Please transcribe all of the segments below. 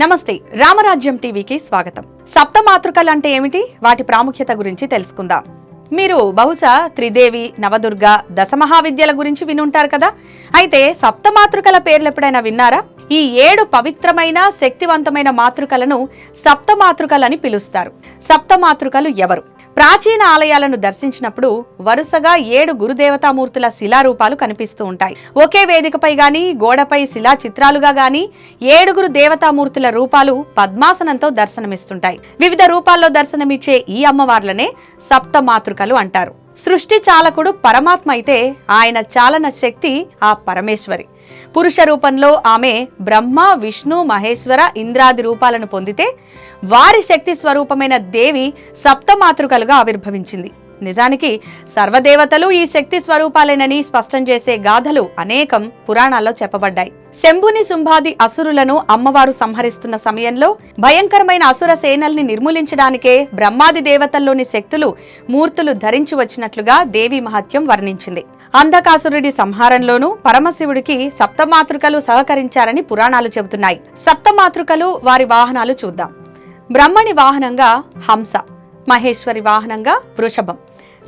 నమస్తే రామరాజ్యం టీవీకి స్వాగతం. సప్తమాతృకలు అంటే ఏమిటి? వాటి ప్రాముఖ్యత గురించి తెలుసుకుందాం. మీరు బహుశా త్రిదేవి నవదుర్గ దశమహావిద్యల గురించి వినుంటారు కదా? అయితే సప్తమాతృకల పేర్లు ఎప్పుడైనా విన్నారా? ఈ ఏడు పవిత్రమైన శక్తివంతమైన మాతృకలను సప్తమాతృకలని పిలుస్తారు. సప్తమాతృకలు ఎవరు? ప్రాచీన ఆలయాలను దర్శించినప్పుడు వరుసగా ఏడు గురుదేవతామూర్తుల శిలారూపాలు కనిపిస్తూ ఉంటాయి. ఒకే వేదికపై గాని గోడపై శిలా చిత్రాలుగా గాని ఏడుగురు దేవతామూర్తుల రూపాలు పద్మాసనంతో దర్శనమిస్తుంటాయి. వివిధ రూపాల్లో దర్శనమిచ్చే ఈ అమ్మవార్లనే సప్త మాతృకలు అంటారు. సృష్టి చాలకుడు పరమాత్మ అయితే ఆయన చాలన శక్తి ఆ పరమేశ్వరి. పురుష రూపంలో ఆమె బ్రహ్మ విష్ణు మహేశ్వర ఇంద్రాది రూపాలను పొందితే వారి శక్తి స్వరూపమైన దేవి సప్తమాతృకలుగా ఆవిర్భవించింది. నిజానికి సర్వదేవతలు ఈ శక్తి స్వరూపాలేనని స్పష్టం చేసే గాథలు అనేకం పురాణాల్లో చెప్పబడ్డాయి. శంభుని శుంభాది అసురులను అమ్మవారు సంహరిస్తున్న సమయంలో భయంకరమైన అసుర సేనల్ని నిర్మూలించడానికే బ్రహ్మాది దేవతల్లోని శక్తులు మూర్తులు ధరించి వచ్చినట్లుగా దేవి మహత్యం వర్ణించింది. అంధకాసురుడి సంహారంలోనూ పరమశివుడికి సప్తమాతృకలు సహకరించారని పురాణాలు చెబుతున్నాయి. సప్తమాతృకలు వారి వాహనాలు చూద్దాం. బ్రహ్మణి వాహనంగా హంస. మహేశ్వరి వాహనంగా వృషభం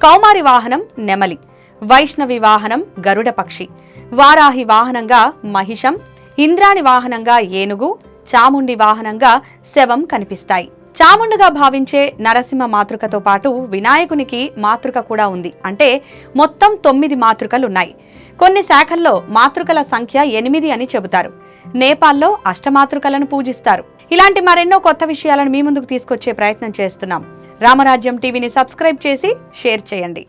కౌమారి వాహనం నెమలి వైష్ణవి వాహనం గరుడ పక్షి వారాహి వాహనంగా మహిషం ఇంద్రాణి వాహనంగా ఏనుగు చాముండి వాహనంగా శవం కనిపిస్తాయి. చాముండుగా భావించే నరసింహ మాతృకతో పాటు వినాయకునికి మాతృక కూడా ఉంది. అంటే మొత్తం తొమ్మిది మాతృకలున్నాయి. కొన్ని శాఖల్లో మాతృకల సంఖ్య ఎనిమిది అని చెబుతారు. నేపాల్లో అష్టమాతృకలను పూజిస్తారు. ఇలాంటి మరెన్నో కొత్త విషయాలను మీ ముందుకు తీసుకొచ్చే ప్రయత్నం చేస్తున్నాం. రామరాజ్యం టీవీని సబ్స్క్రైబ్ చేసి షేర్ చేయండి.